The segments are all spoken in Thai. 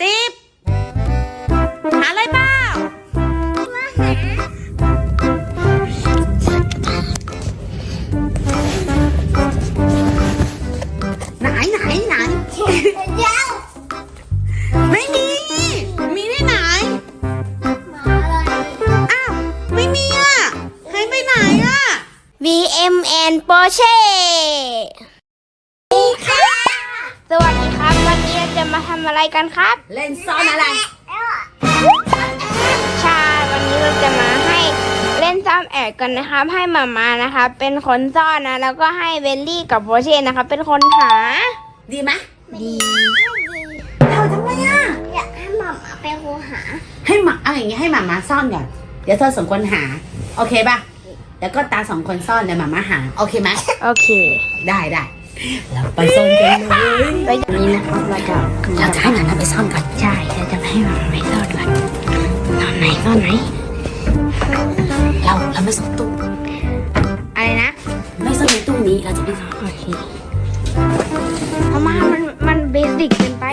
สิบหาอะไรเปล่าไหนไหนไหนเดี๋ยวไม่มี มีที่ไหนมาอะไรอ้าว ไม่มีอะหายไปไหนอะ VMN Porsche ส อะไรกันครับ เล่นซ่อนอะไรใช่วันนี้เราจะมาให้เล่นซ่อมแอบกันนะครับ ให้มามานะครับเป็นคนซ่อนนะ แล้วก็ให้เวลลี่กับโบเช่นะครับเป็นคนหา ดีไหมดีเราทำไมอะอยากให้หมามาเป็นคนหา ให้หมาเอาอย่างงี้ให้หมามาซ่อนก่อน เดี๋ยวเธอสองคนหา โอเคป่ะ แล้วก็ตาสองคนซ่อนเดี๋ยวหมามาหา โอเคไหมโอเค ได้ได้ เราไปซ่อนกันเลยไปจากนี้นะครับเราจะเราจะให้หมามาไปซ่อนก่อนใช่เราจะให้หมามาไปซ่อนก่อนอนไหนซ่อนไหน เราเราไม่ซ่อนตู้อะไรนะ ไม่ซ่อนในตู้นี้เราจะไปซ่อนโอเคเพราะมามันมันเบสิกเกินไป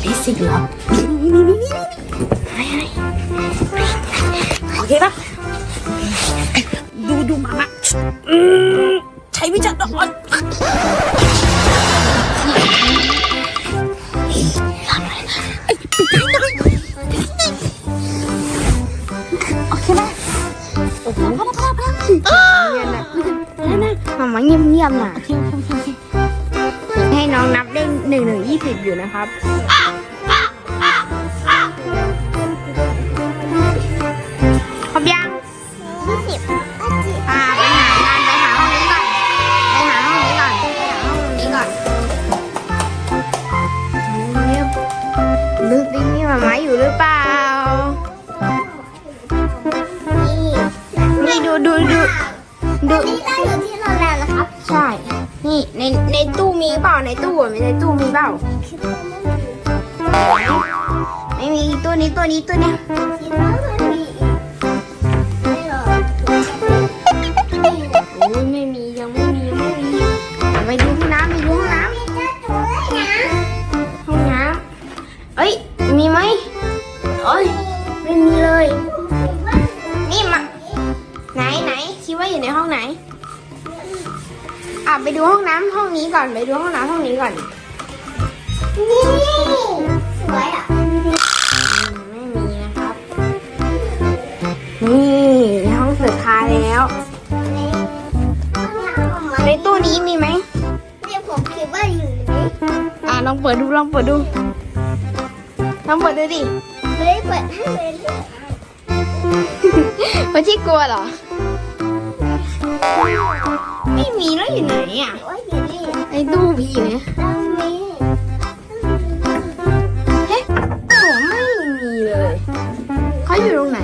เบสิกเหรอไรอะไรโอเคปะ น้อแล้วพอแล้วเงียบนะนะมามาเงียบเงียบๆน่ะให้น้องนับเลขหนึ่งหนึ่งยี่สิบอยู่นะครับ ดูดูดูดูนี่เราอยู่ที่โรงแรมนะครับใช่ นี่ในในตู้มีเปล่าในตู้อะมีในตู้มีเปล่าไม่มีตัวนี้ตัวนี้ตัวเนี้ย อยู่ในห้องไหน อะไปดูห้องน้ำห้องนี้ก่อนไปดูห้องน้ำห้องนี้ก่อน นี่สวยอะไม่มีนะครับ นี่ห้องสุดท้ายแล้ว ในตู้นี้มีไหมเนี่ยผมคิดว่าอยู่ในนี้อะลองเปิดดูลองเปิดดูลองเปิดดูดิไม่ได้เปิดให้เลยเลยเพราะที่กลัวเหรอ ไม่มีแล้วอยู่ไหนอะว่าอยู่นี่ในตู้ผีเนี่ยต้องมีเฮ้ผมไม่มีเลยเขาอยู่ตรงไหน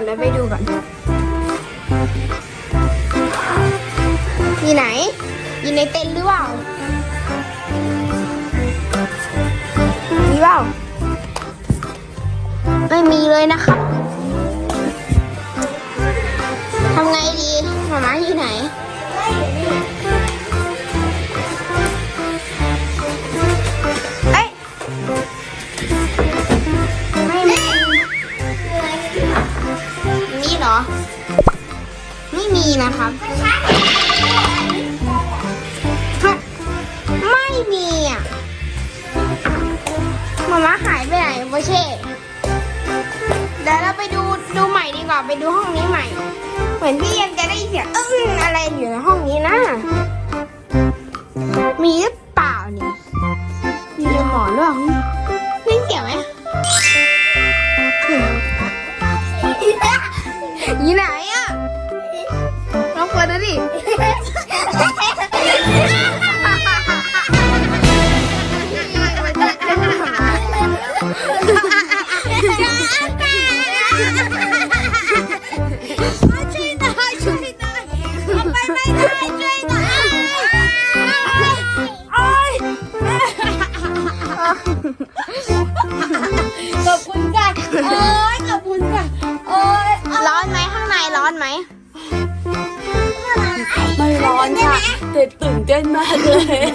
ไปดูก่อนเดี๋ยวไปดูก่อนอยู่ไหน อยู่ในเต็นท์หรือเปล่ามีเปล่าไม่มีเลยนะครับ ไม่มีนะครับฮะไม่มีอะมาม่าหายไปไหนโบเช่เดี๋ยวเราไปดูดูใหม่ดีกว่าไปดูห้องนี้ใหม่ เหมือนพี่ยังจะได้ยินเสียง ล เต้นตื่นเต้นมากเลย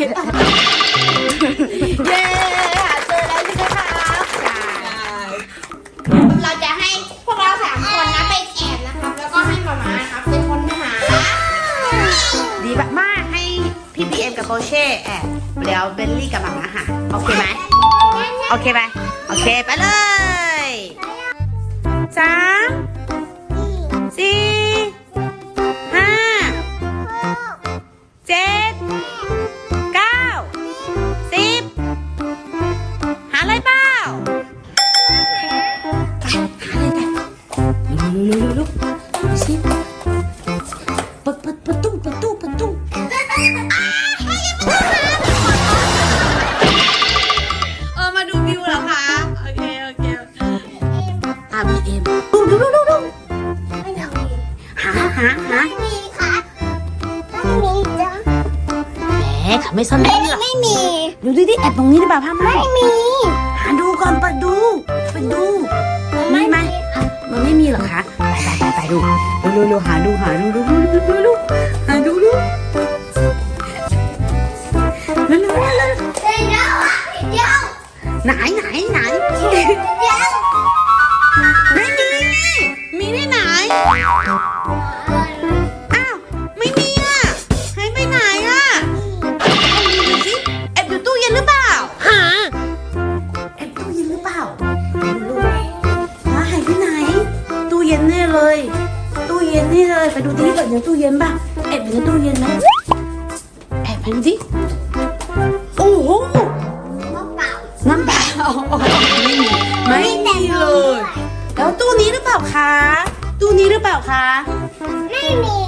เย้หาเจอแล้วใช่ไหมคะเราจะให้พวกเราสามคนนะไปแอบนะครับ แล้วก็ให้มาม่านะครับเป็นคนหาดีมากๆให้พี่บีเอ็มกับโบเช่แอบเดี๋ยวเบลลี่กับหมามาหาโอเคไหมโอเคไหมโอเคไปเลยสา เออมาดูวิวเหรอคะ โอเค โอเคอะบีเอ็มดูดูดูดูหาหาหาไม่มีค่ะไม่มีจ้ะแหมเขาไม่สนใจหรอไม่มี ดูดิดิแอบตรงนี้หรือเปล่าพ่อมไม่มี หาดูก่อนเปิดดูเปิดดูมีไหมมันไม่มีเหรอคะ ไปไปไปไปดูดูดูดูหาดูหาดูดูดูดูดูดูหาดูดู เร็วเร็วเร็วเคะ ไม่มี